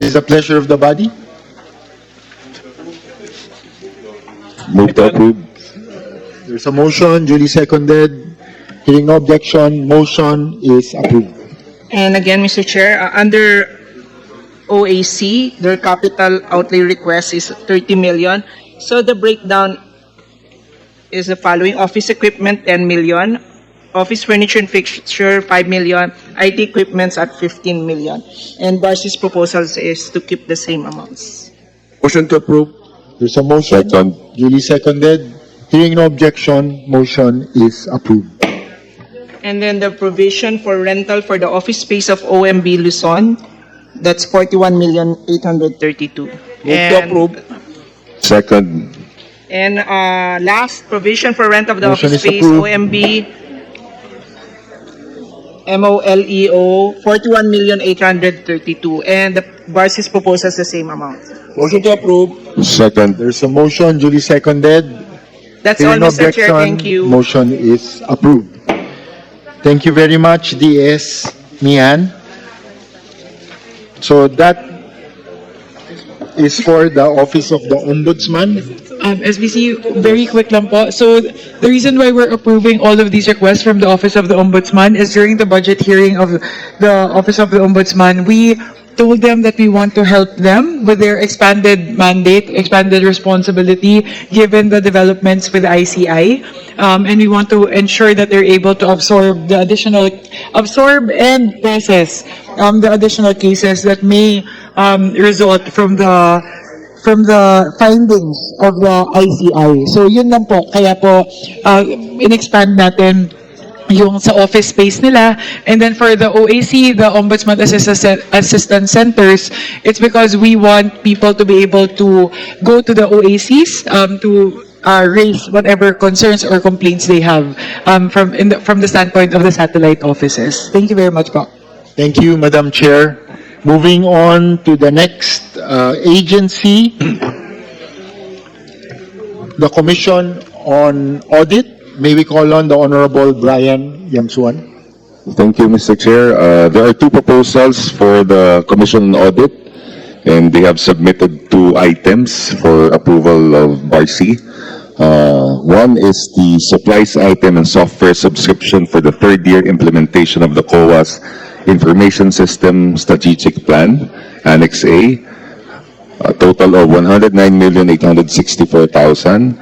is the pleasure of the body? Move to approve. There's a motion, duly seconded. Hearing no objection, motion is approved. And again, Mr. Chair, uh, under OAC, their capital outlay request is 30 million. So the breakdown is the following. Office equipment, 10 million. Office furniture and fixture, 5 million. IT equipments at 15 million. And Barcy's proposals is to keep the same amounts. Motion to approve. There's a motion, Second. duly seconded. Hearing no objection, motion is approved. And then the provision for rental for the office space of OMB Luzon, that's 41 million 832. Move to approve. Second. And uh, last, provision for rent of the Motion office is space, approved. OMB, MOLEO, 41 million 832. And the Barcy's proposes the same amount. Motion to approve. Second. There's a motion, duly seconded. That's all, Hearing no Mr. Chair. objection, Thank you. Motion is approved. Thank you very much, DS Mian. So that is for the Office of the Ombudsman. Um, SBC, very quick lang po. So, the reason why we're approving all of these requests from the Office of the Ombudsman is during the budget hearing of the Office of the Ombudsman, we told them that we want to help them with their expanded mandate, expanded responsibility, given the developments with ICI. Um, and we want to ensure that they're able to absorb the additional, absorb and process, um, the additional cases that may, um, result from the from the findings of the ICI. So yun lang po, kaya po uh, in-expand natin yung sa office space nila. And then for the OAC, the Ombudsman Assist- Assistance Centers, it's because we want people to be able to go to the OACs um, to uh, raise whatever concerns or complaints they have um, from in the, from the standpoint of the satellite offices. Thank you very much po. Thank you, Madam Chair. Moving on to the next uh, agency, the Commission on Audit. May we call on the Honorable Brian Yamsuan? Thank you, Mr. Chair. Uh, There are two proposals for the Commission on Audit, and they have submitted two items for approval of BARC. Uh, One is the supplies item and software subscription for the third-year implementation of the COA's Information System Strategic Plan, Annex A, a total of 109,864,000.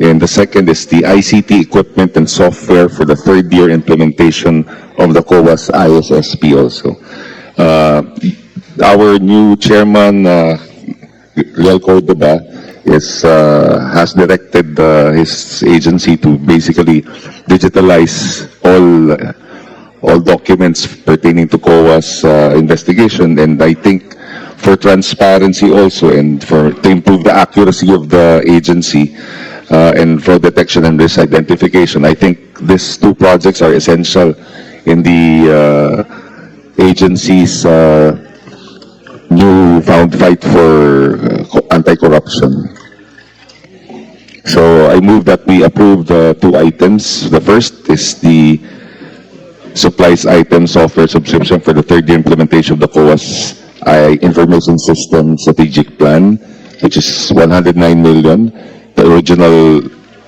And the second is the ICT equipment and software for the third year implementation of the COAS ISSP also. Uh, our new chairman, uh, Real Cordoba, is, uh, has directed, uh, his agency to basically digitalize all, all documents pertaining to COA's, uh, investigation. And I think for transparency also and for, to improve the accuracy of the agency, uh, and for detection and risk identification. I think these two projects are essential in the uh, agency's uh, new found fight for uh, anti-corruption. So I move that we approve the two items. The first is the supplies item software subscription for the third year implementation of the COAS I Information System Strategic Plan, which is 109 million. The original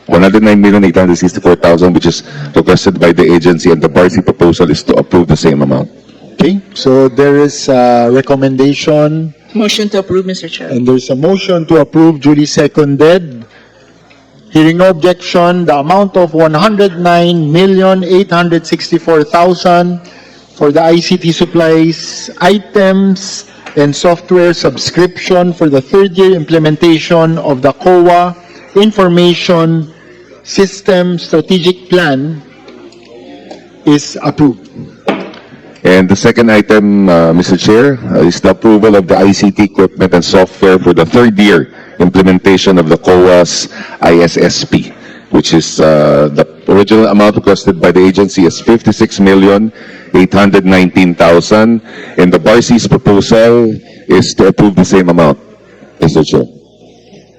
109,864,000, which is requested by the agency, and the Barcy proposal is to approve the same amount. Okay, so there is a recommendation Motion to approve, Mr. Chair. and there's a motion to approve duly seconded. Hearing no objection, the amount of 109,864,000 for the ICT supplies, items, and software subscription for the third year implementation of the COA Information System Strategic Plan is approved. And the second item, uh, Mr. Chair, uh, is the approval of the ICT equipment and software for the third year implementation of the COAS ISSP, which is uh, the original amount requested by the agency is 56,819,000, and the Barcy's proposal is to approve the same amount, Mr. Chair.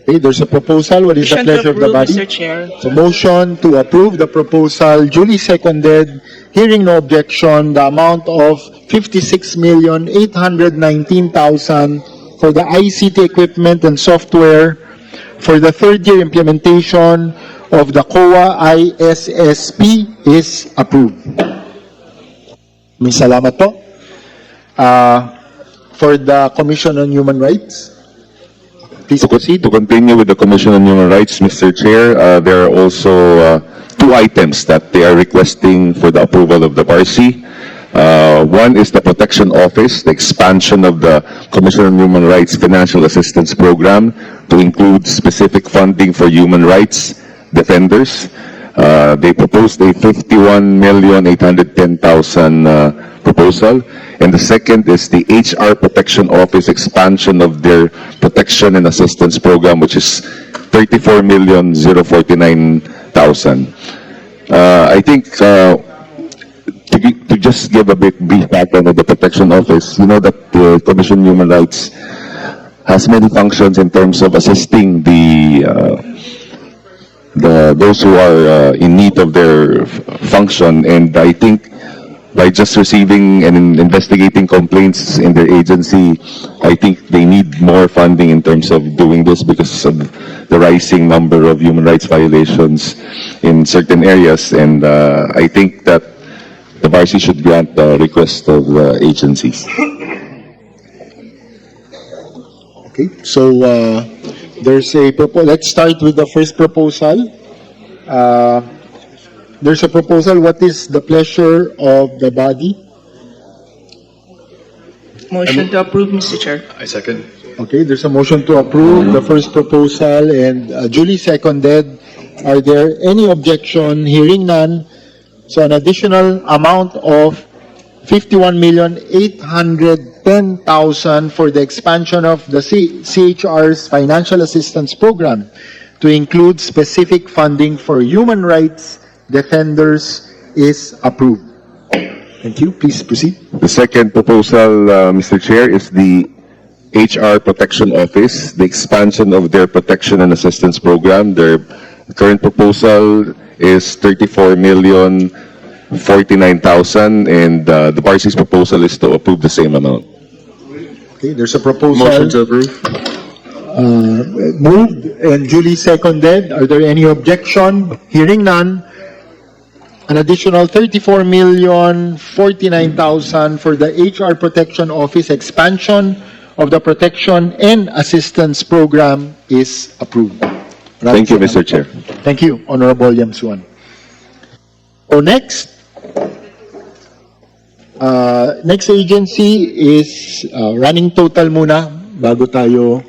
Okay, there's a proposal. What is the Motion to pleasure of the body? Mr. Chair. So motion to approve the proposal duly seconded, hearing no objection, the amount of fifty-six million, eight hundred nineteen thousand, for the ICT equipment and software for the third year implementation of the COA ISSP is approved. Maraming salamat po. Uh, for the Commission on Human Rights, please proceed. to continue with the Commission on Human Rights, Mr. Chair, uh, there are also uh, two items that they are requesting for the approval of the PARC. Uh, one is the Protection Office, the expansion of the Commission on Human Rights Financial Assistance Program to include specific funding for human rights defenders. Uh, they proposed a 51,810,000 uh, proposal. And the second is the HR Protection Office expansion of their protection and assistance program, which is 34,049,000. Uh, I think, uh, to, to just give a bit brief background of the Protection Office, you know that the Commission on Human Rights has many functions in terms of assisting the, uh, the, those who are uh, in need of their function. And I think by just receiving and investigating complaints in their agency, I think they need more funding in terms of doing this because of the rising number of human rights violations in certain areas. And uh, I think that the VARC should grant the request of the agencies. Okay, so uh, there's a propo, let's start with the first proposal. Uh, There's a proposal, what is the pleasure of the body? Motion to approve, Mr. Chair. I second. Okay, there's a motion to approve the first proposal and uh, duly seconded. Are there any objection? Hearing none. So an additional amount of fifty-one million eight hundred ten thousand for the expansion of the CHR's financial assistance program to include specific funding for human rights defenders is approved. Thank you. Please proceed. The second proposal, uh, Mr. Chair, is the HR Protection Office, the expansion of their protection and assistance program. Their current proposal is 34 million 49,000 and uh, the party's proposal is to approve the same amount. Okay, there's a proposal. Motion to approve. Uh, moved and duly seconded. Are there any objection? Hearing none. An additional thirty-four million, forty-nine thousand for the HR Protection Office expansion of the Protection and Assistance Program is approved. Thank you, Mr. Chair. Thank you, Honorable Yamsuan. So next, uh, next agency is uh, running total muna bago tayo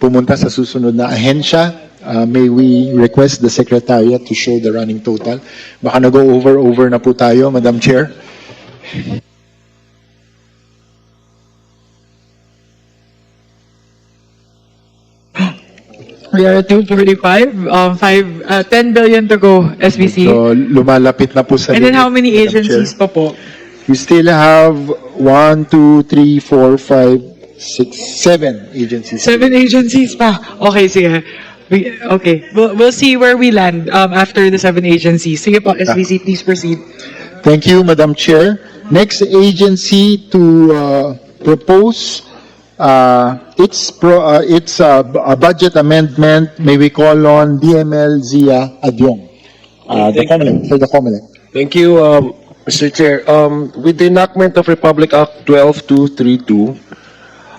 pumunta sa susunod na ahensya. Uh, may we request the Secretariat to show the running total? Baka nag over over na po tayo, Madam Chair. We are at 245, um, five, uh, 10 billion to go, SBC. So lumalapit na po sa And then how many Madam agencies Chair. pa po? We still have one, two, three, four, five, six, seven agencies. Seven agencies pa. Okay, sige. We, okay, we'll, we'll see where we land um, after the seven agencies. Sige po, SBC, please proceed. Thank you, Madam Chair. Next agency to uh, propose, uh, its pro, uh, its uh, b- a budget amendment, may we call on DML Zia Adyong. Uh, the Comelec, for the Comelec. Thank you, um, Mr. Chair. Um, with the enactment of Republic Act 12232,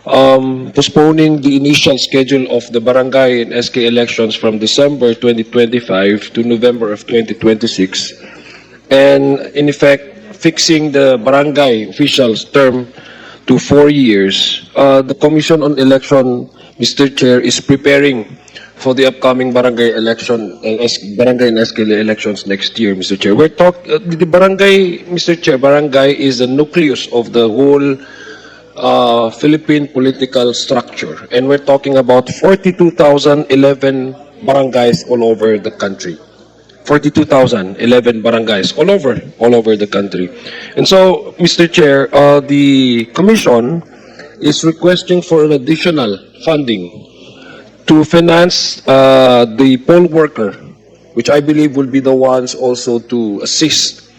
um, postponing the initial schedule of the barangay and SK elections from December 2025 to November of 2026, and in effect, fixing the barangay officials' term to four years, uh, the Commission on Election, Mr. Chair, is preparing for the upcoming barangay election, uh, barangay and elections next year, Mr. Chair. We're talk, uh, the barangay, Mr. Chair, barangay is the nucleus of the whole uh, Philippine political structure. And we're talking about 42,011 barangays all over the country. 42,011 barangays all over, all over the country. And so, Mr. Chair, uh, the commission is requesting for an additional funding to finance uh, the poll worker, which I believe will be the ones also to assist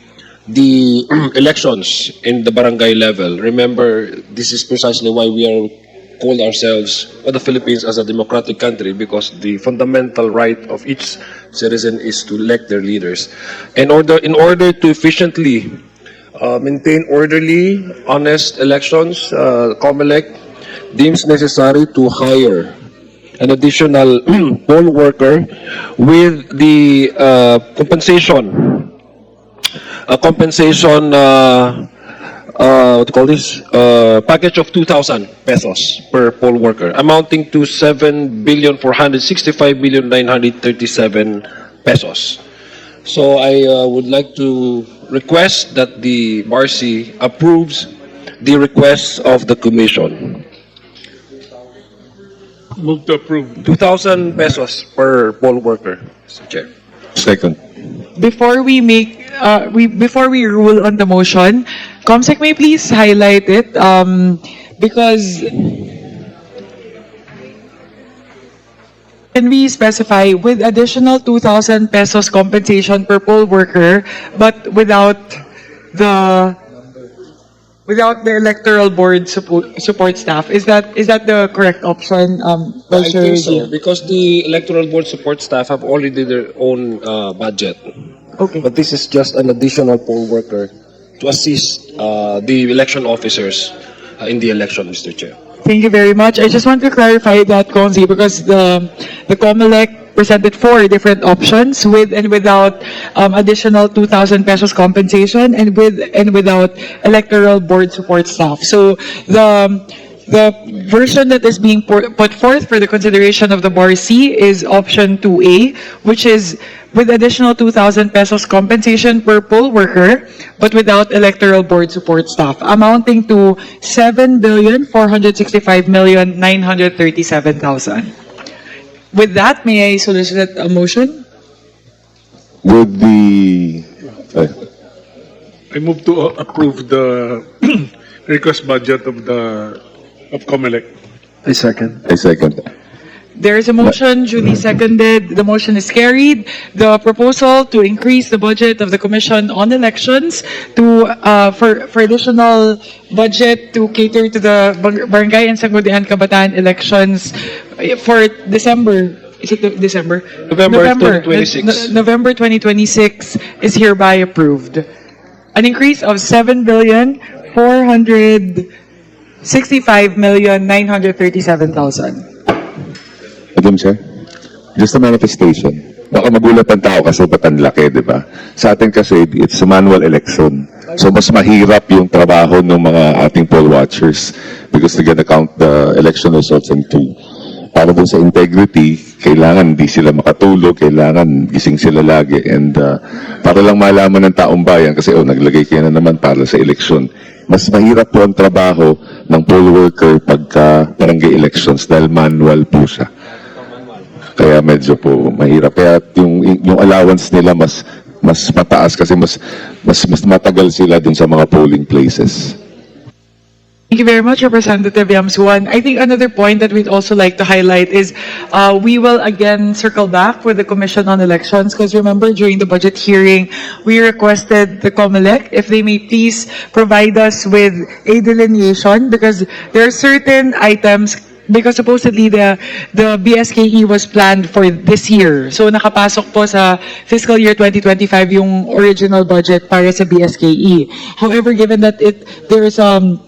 the elections in the barangay level. Remember, this is precisely why we are called ourselves, or the Philippines as a democratic country because the fundamental right of each citizen is to elect their leaders. In order, in order to efficiently uh, maintain orderly, honest elections, uh, COMELEC deems necessary to hire an additional poll worker with the uh, compensation, a compensation, uh, uh, what do you call this, uh, package of 2,000 pesos per poll worker, amounting to 7 billion 465 million 937 pesos. So I uh, would like to request that the Marcy approves the requests of the commission. Move to approve. 2,000 pesos per poll worker, Mr. Chair. Second. Before we make, uh, we, before we rule on the motion, Comsec may please highlight it, um, because can we specify with additional 2,000 pesos compensation per poll worker, but without the, without the electoral board support, support staff? Is that, is that the correct option, um, I Vice Chair think so, Gio? because the electoral board support staff have already their own uh, budget. Okay. But this is just an additional poll worker to assist uh, the election officers uh, in the election, Mr. Chair. Thank you very much. I just want to clarify that, Konzi, because the, the COMELEC presented four different options with and without um, additional 2,000 pesos compensation and with and without electoral board support staff. So the the version that is being put forth for the consideration of the Bar C is option 2A, which is with additional 2,000 pesos compensation per poll worker, but without electoral board support staff, amounting to 7,465,937,000. With that, may I solicit a motion? With the, uh, I move to uh, approve the request budget of the, of COMELEC. I second. There is a motion, duly seconded. The motion is carried. The proposal to increase the budget of the Commission on Elections to, uh, for, for additional budget to cater to the Barangay and Sangguniang Kabataan elections eh, for December. Is it December? November 2026. No- November 2026 is hereby approved. An increase of 7 billion, Madam Chair, just a manifestation. Baka magulat ang tao kasi ba't ang laki, di ba? Sa atin kasi, it's a manual election. So, mas mahirap yung trabaho ng mga ating poll watchers because they're gonna count the election results in two. Para dun sa integrity, kailangan hindi sila makatulog, kailangan gising sila lagi. And uh, para lang malaman ng taong bayan, kasi oh, naglagay kayo na naman para sa eleksyon. Mas mahirap po ang trabaho ng poll worker pagka barangay elections dahil manual po siya. Kaya medyo po mahirap. Kaya yung, yung allowance nila mas mas mataas kasi mas mas mas matagal sila dun sa mga polling places. Thank you very much, Representative Yamsuan. I think another point that we'd also like to highlight is uh, we will again circle back with the Commission on Elections because remember during the budget hearing, we requested the COMELEC if they may please provide us with a delineation because there are certain items because supposedly the the BSKE was planned for this year. So nakapasok po sa fiscal year 2025 yung original budget para sa BSKE. However, given that it there is um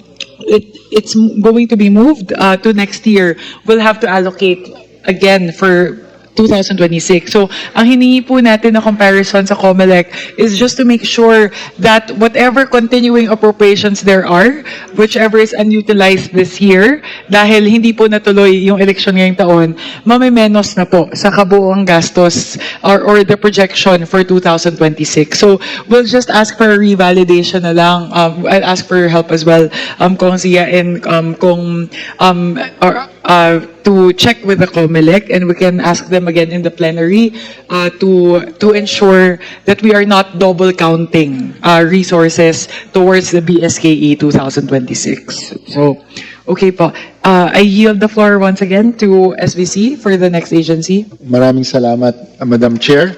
it, it's going to be moved uh, to next year, we'll have to allocate again for 2026. So, ang hiningi po natin na comparison sa COMELEC is just to make sure that whatever continuing appropriations there are, whichever is unutilized this year, dahil hindi po natuloy yung election ngayong taon, mamimenos na po sa kabuoang gastos or, or the projection for 2026. So, we'll just ask for a revalidation na lang. Um, I'll ask for your help as well, um, Kong Zia and um, Kong um, or, uh, to check with the COMELEC and we can ask them again in the plenary uh, to to ensure that we are not double counting uh, resources towards the BSKE 2026. So, okay po. Uh, I yield the floor once again to SVC for the next agency. Maraming salamat, uh, Madam Chair.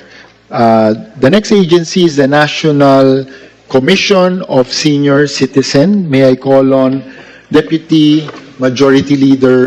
Uh, The next agency is the National Commission of Senior Citizen. May I call on Deputy Majority Leader